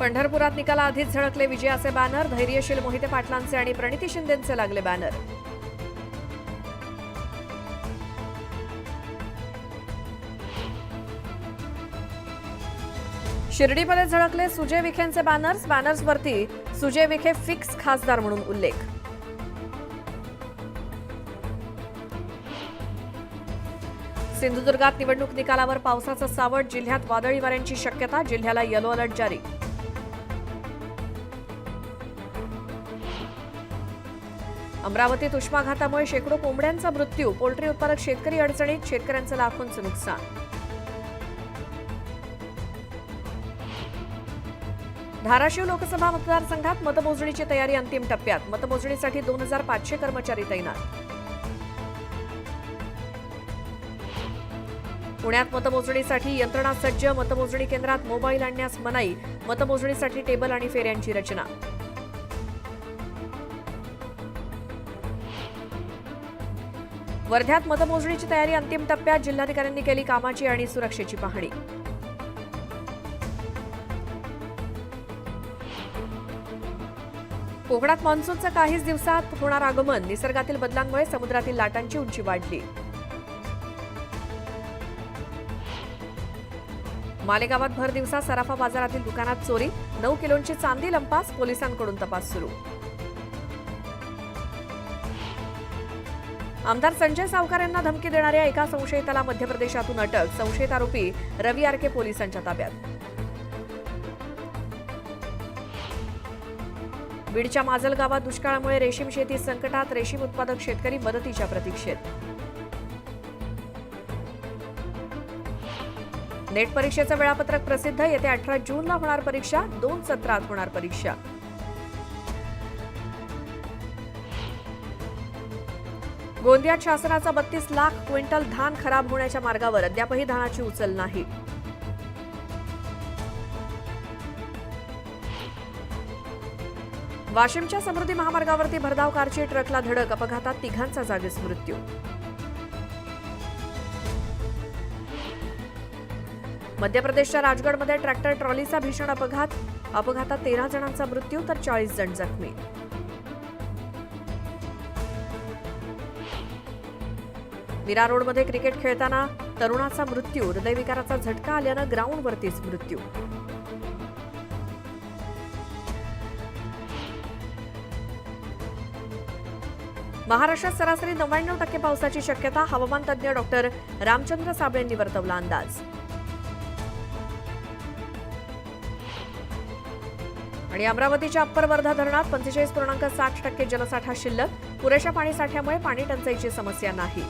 पंढरपुरात निकाला आधीच झळकले विजयाचे बॅनर धैर्यशील मोहिते पाटलांचे आणि प्रणिती शिंदेचे लागले बॅनर शिर्डीमध्ये झळकले सुजय विखेंचे बॅनर्स बॅनर्सवरती सुजय विखे फिक्स खासदार म्हणून उल्लेख. सिंधुदुर्गात निवडणूक निकालावर पावसाचं सावट जिल्ह्यात वादळी वाऱ्यांची शक्यता जिल्ह्याला येलो अलर्ट जारी. अमरावतीत उष्माघातामुळे शेकडो कोंबड्यांचा मृत्यू. पोल्ट्री उत्पादक शेतकरी अडचणीत शेतकऱ्यांचं लाखोंचं नुकसान. धाराशिव लोकसभा मतदारसंघात मतमोजणीची तयारी अंतिम टप्प्यात. मतमोजणीसाठी दोन हजार पाचशे कर्मचारी तैनात. पुण्यात मतमोजणीसाठी यंत्रणा सज्ज. मतमोजणी केंद्रात मोबाईल आणण्यास मनाई. मतमोजणीसाठी टेबल आणि फेऱ्यांची रचना. वर्ध्यात मतमोजणीची तयारी अंतिम टप्प्यात जिल्हाधिकाऱ्यांनी केली कामाची आणि सुरक्षेची पाहणी. कोकणात मान्सूनचं काहीच दिवसात होणार आगमन. निसर्गातील बदलांमुळे समुद्रातील लाटांची उंची वाढली. मालेगावात भर दिवसा सराफा बाजारातील दुकानात चोरी नऊ किलोंची चांदी लंपास पोलिसांकडून तपास सुरू. आमदार संजय सावकार यांना धमकी देणाऱ्या एका संशयिताला मध्य प्रदेशातून अटक संशयित आरोपी रवी आरके पोलिसांच्या ताब्यात. बीडच्या माजल गावात दुष्काळामुळे रेशीम शेती संकटात रेशीम उत्पादक शेतकरी मदतीच्या प्रतीक्षेत. नेट परीक्षेचं वेळापत्रक प्रसिद्ध येत्या अठरा जूनला होणार परीक्षा दोन सत्रात होणार परीक्षा. गोंदियात शासनाचा बत्तीस लाख क्विंटल धान खराब होण्याच्या मार्गावर अद्यापही धानाची उचल नाही. वाशिमच्या समृद्धी महामार्गावरती भरधाव कारची ट्रकला धडक अपघातात तिघांचा जागीच मृत्यू. मध्य प्रदेशच्या राजगडमध्ये ट्रॅक्टर ट्रॉलीचा भीषण अपघात अपघातात तेरा जणांचा मृत्यू तर चाळीस जण जखमी. मीरा रोडमध्ये क्रिकेट खेळताना तरुणाचा मृत्यू हृदयविकाराचा झटका आल्यानं ग्राउंडवरतीच मृत्यू. महाराष्ट्रात सरासरी नव्याण्णव टक्के पावसाची शक्यता हवामान तज्ज्ञ डॉक्टर रामचंद्र साबळेंनी वर्तवला अंदाज. आणि अमरावतीच्या अप्पर वर्धा धरणात पंचेचाळीस पूर्णांक साठ टक्के जलसाठा शिल्लक पुरेशा पाणीसाठ्यामुळे पाणी टंचाईची समस्या नाही.